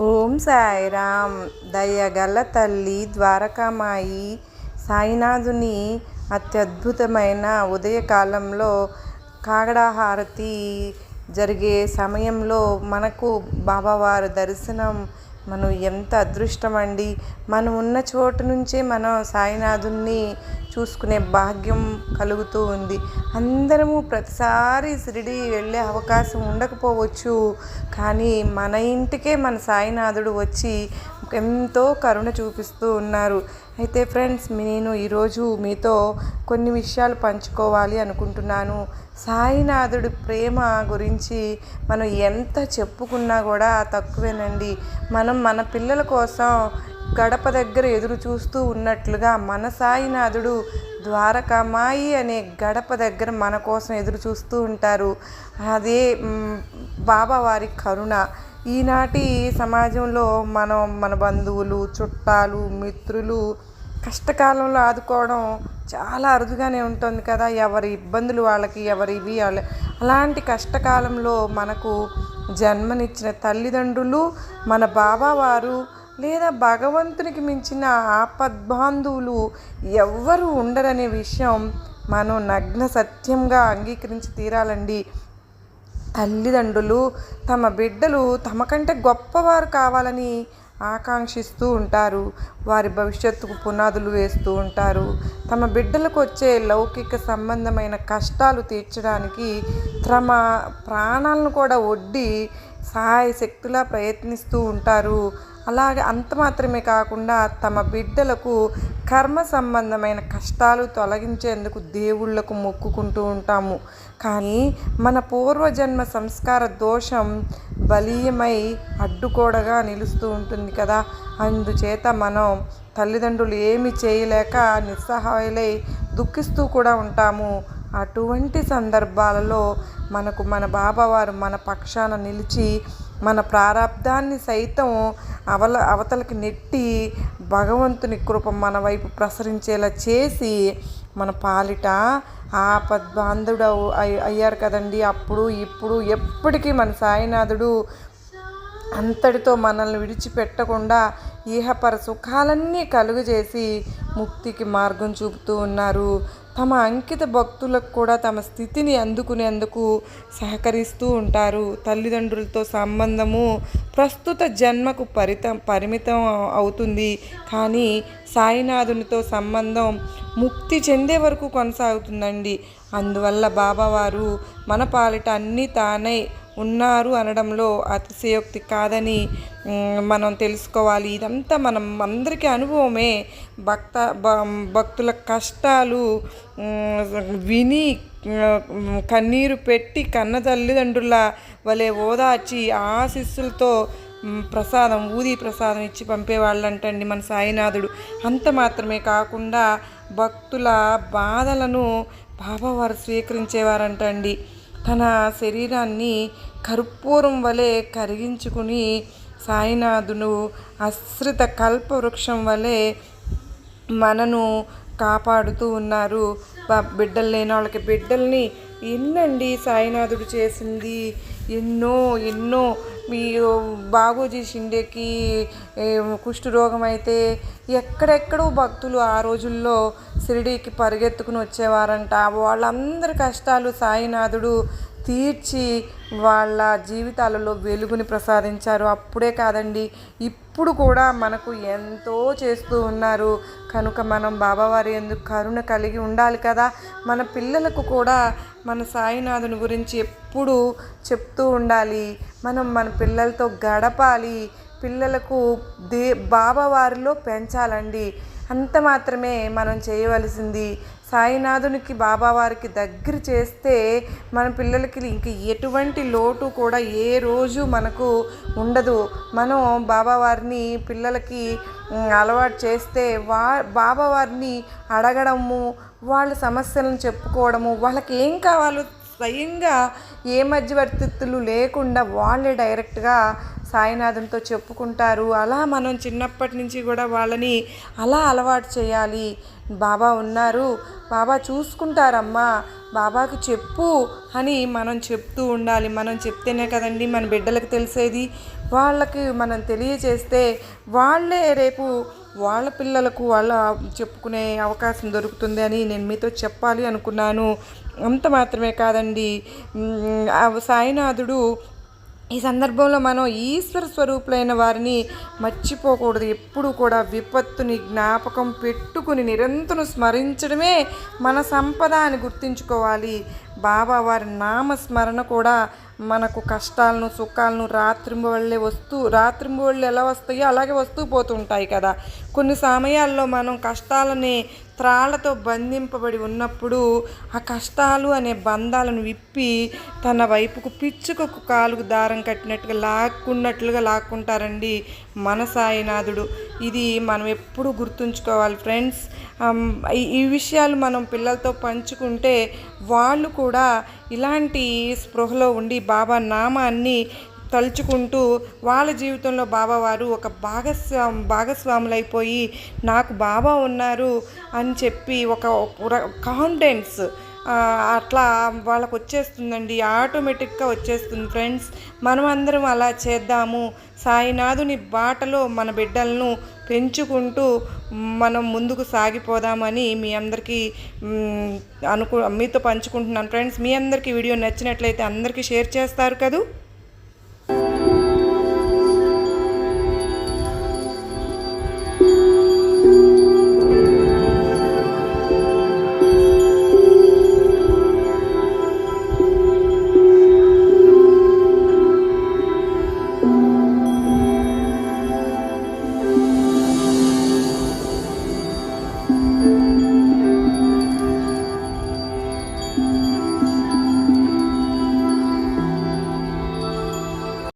ఓం సాయిరామ్ దయగల తల్లి ద్వారకామాయి సాయినాథుని అత్యద్భుతమైన ఉదయకాలంలో కాగడాహారతి జరిగే సమయంలో మనకు బాబావారి దర్శనం. మనం ఎంత అదృష్టం అండి మనం ఉన్న చోటు నుంచే మనం సాయినాథుని చూసుకునే భాగ్యం కలుగుతూ ఉంది. అందరము ప్రతిసారి షిరిడి వెళ్ళే అవకాశం ఉండకపోవచ్చు. కానీ మన ఇంటికే మన సాయినాథుడు వచ్చి ఎంతో కరుణ చూపిస్తూ ఉన్నారు. అయితే ఫ్రెండ్స్ నేను ఈరోజు మీతో కొన్ని విషయాలు పంచుకోవాలి అనుకుంటున్నాను. సాయినాథుడి ప్రేమ గురించి మనం ఎంత చెప్పుకున్నా కూడా తక్కువేనండి. మనం మన పిల్లల కోసం గడప దగ్గర ఎదురు చూస్తూ ఉన్నట్లుగా మన సాయినాథుడు ద్వారకామాయి అనే గడప దగ్గర మన కోసం ఎదురు చూస్తూ ఉంటారు. అదే బాబావారి బాబా వారి కరుణ. ఈనాటి సమాజంలో మనం మన బంధువులు చుట్టాలు మిత్రులు కష్టకాలంలో ఆదుకోవడం చాలా అరుదుగానే ఉంటుంది కదా. ఎవరి ఇబ్బందులు వాళ్ళకి ఎవరివి వాళ్ళ. అలాంటి కష్టకాలంలో మనకు జన్మనిచ్చిన తల్లిదండ్రులు మన బాబావారు లేదా భగవంతునికి మించిన ఆపద్బాంధువులు ఎవ్వరు ఉండరనే విషయం మనం నగ్న సత్యంగా అంగీకరించి తీరాలండి. తల్లిదండ్రులు తమ బిడ్డలు తమకంటే గొప్పవారు కావాలని ఆకాంక్షిస్తూ ఉంటారు. వారి భవిష్యత్తుకు పునాదులు వేస్తూ ఉంటారు. తమ బిడ్డలకు వచ్చే లౌకిక సంబంధమైన కష్టాలు తీర్చడానికి తమ ప్రాణాలను కూడా ఒడ్డి సహాయ శక్తులా ప్రయత్నిస్తూ ఉంటారు. అలాగే అంత మాత్రమే కాకుండా తమ బిడ్డలకు కర్మ సంబంధమైన కష్టాలు తొలగించేందుకు దేవుళ్ళకు మొక్కుకుంటూ ఉంటాము. కానీ మన పూర్వజన్మ సంస్కార దోషం బలీయమై అడ్డుకోడగా నిలుస్తూ ఉంటుంది కదా. అందుచేత మనం తల్లిదండ్రులు ఏమి చేయలేక నిస్సహాయులై దుఃఖిస్తూ కూడా ఉంటాము. అటువంటి సందర్భాలలో మనకు మన బాబావారు మన పక్షాన నిలిచి మన ప్రారంధాన్ని సైతం అవల అవతలకి నెట్టి భగవంతుని కృప మన వైపు ప్రసరించేలా చేసి మన పాలిట ఆపద్బాంధుడు అయ్య- అయ్యారు కదండి. అప్పుడు ఇప్పుడు ఎప్పటికీ మన సాయినాథుడు అంతటితో మనల్ని విడిచిపెట్టకుండా ఈహపర సుఖాలన్నీ కలుగజేసి ముక్తికి మార్గం చూపుతూ ఉన్నారు. తమ అంకిత భక్తులకు కూడా తమ స్థితిని అందుకునేందుకు సహకరిస్తూ ఉంటారు. తల్లిదండ్రులతో సంబంధము ప్రస్తుత జన్మకు పరితం పరిమితం అవుతుంది. కానీ సాయినాథునితో సంబంధం ముక్తి చెందే వరకు కొనసాగుతుందండి. అందువల్ల బాబావారు మన పాలిట అన్నీ తానై ఉన్నారు అనడంలో అతిశయోక్తి కాదని మనం తెలుసుకోవాలి. ఇదంతా మనం అందరికీ అనుభవమే. భక్త భ- భక్తుల కష్టాలు విని కన్నీరు పెట్టి కన్న తల్లిదండ్రుల వలె ఓదార్చి ఆశీస్సులతో ప్రసాదం ఊది ప్రసాదం ఇచ్చి పంపేవాళ్ళంటండి మన సాయినాథుడు. అంత మాత్రమే కాకుండా భక్తుల బాధలను బాబావారు స్వీకరించేవారంటండి. తన శరీరాన్ని కర్పూరం వలె కరిగించుకుని సాయినాథుడు అశ్రిత కల్పవృక్షం వలె మనను కాపాడుతూ ఉన్నారు. బిడ్డలు లేని వాళ్ళకి బిడ్డల్ని ఎన్నండి సాయినాథుడు చేసింది? ఎన్నో ఎన్నో మీ బాగోజీ షిండేకి కుష్ఠరోగం అయితే ఎక్కడెక్కడో భక్తులు ఆ రోజుల్లో షిరిడీకి పరిగెత్తుకుని వచ్చేవారంట. వాళ్ళందరి కష్టాలు సాయినాథుడు తీర్చి వాళ్ళ జీవితాలలో వెలుగుని ప్రసాదించారు. అప్పుడే కాదండి ఇప్పుడు కూడా మనకు ఎంతో చేస్తూ ఉన్నారు. కనుక మనం బాబావారి ఎందుకు కరుణ కలిగి ఉండాలి కదా. మన పిల్లలకు కూడా మన సాయినాథుని గురించి ఎప్పుడు చెప్తూ ఉండాలి. మనం మన పిల్లలతో గడపాలి. పిల్లలకు దే బాబావారిలో పెంచాలండి. అంత మాత్రమే మనం చేయవలసింది. సాయినాథునికి బాబావారికి దగ్గర చేస్తే మన పిల్లలకి ఇంక ఎటువంటి లోటు కూడా ఏ రోజు మనకు ఉండదు. మనం బాబావారిని పిల్లలకి అలవాటు చేస్తే వా బాబావారిని అడగడము వాళ్ళ సమస్యలను చెప్పుకోవడము వాళ్ళకి ఏం కావాలో స్వయంగా ఏ మధ్యవర్తిత్తులు లేకుండా వాళ్ళే డైరెక్ట్గా సాయినాథంతో చెప్పుకుంటారు. అలా మనం చిన్నప్పటి నుంచి కూడా వాళ్ళని అలా అలవాటు చేయాలి. బాబా ఉన్నారు. బాబా చూసుకుంటారమ్మా. బాబాకు చెప్పు అని మనం చెప్తూ ఉండాలి. మనం చెప్తేనే కదండి మన బిడ్డలకు తెలిసేది. వాళ్ళకి మనం తెలియజేస్తే వాళ్ళే రేపు వాళ్ళ పిల్లలకు వాళ్ళ చెప్పుకునే అవకాశం దొరుకుతుంది అని నేను మీతో చెప్పాలి అనుకున్నాను. అంత మాత్రమే కాదండి. సాయినాథుడు ఈ సందర్భంలో మనం ఈశ్వర స్వరూపులైన వారిని మర్చిపోకూడదు. ఎప్పుడు కూడా విపత్తుని జ్ఞాపకం పెట్టుకుని నిరంతరం స్మరించడమే మన సంపద అని గుర్తుంచుకోవాలి. బాబా వారి నామస్మరణ కూడా మనకు కష్టాలను సుఖాలను రాత్రింబవళ్ళే వస్తూ రాత్రింబవళ్ళు ఎలా వస్తాయో అలాగే వస్తూ పోతుంటాయి కదా. కొన్ని సమయాల్లో మనం కష్టాలని త్రాళ్ళతో బంధింపబడి ఉన్నప్పుడు ఆ కష్టాలు అనే బంధాలను విప్పి తన వైపుకు పిచ్చుకకు కాలుకు దారం కట్టినట్టుగా లాక్కున్నట్లుగా లాక్కుంటారండి మన సాయినాథుడు ఇది మనం ఎప్పుడు గుర్తుంచుకోవాలి ఫ్రెండ్స్. ఈ విషయాలు మనం పిల్లలతో పంచుకుంటే వాళ్ళు కూడా ఇలాంటి స్పృహలో ఉండి బాబా నామాన్ని తలుచుకుంటూ వాళ్ళ జీవితంలో బాబా వారు ఒక భాగస్వామి భాగస్వాములైపోయి నాకు బాబా ఉన్నారు అని చెప్పి ఒక కాన్ఫిడెన్స్ అట్లా వాళ్ళకు వచ్చేస్తుందండి ఆటోమేటిక్గా వచ్చేస్తుంది. ఫ్రెండ్స్ మనం అందరం అలా చేద్దాము. సాయినాథుని బాటలో మన బిడ్డలను పెంచుకుంటూ మనం ముందుకు సాగిపోదామని మీ అందరికీ అనుకు మీతో పంచుకుంటున్నాను. ఫ్రెండ్స్ మీ అందరికీ వీడియో నచ్చినట్లయితే అందరికీ షేర్ చేస్తారు కదూ?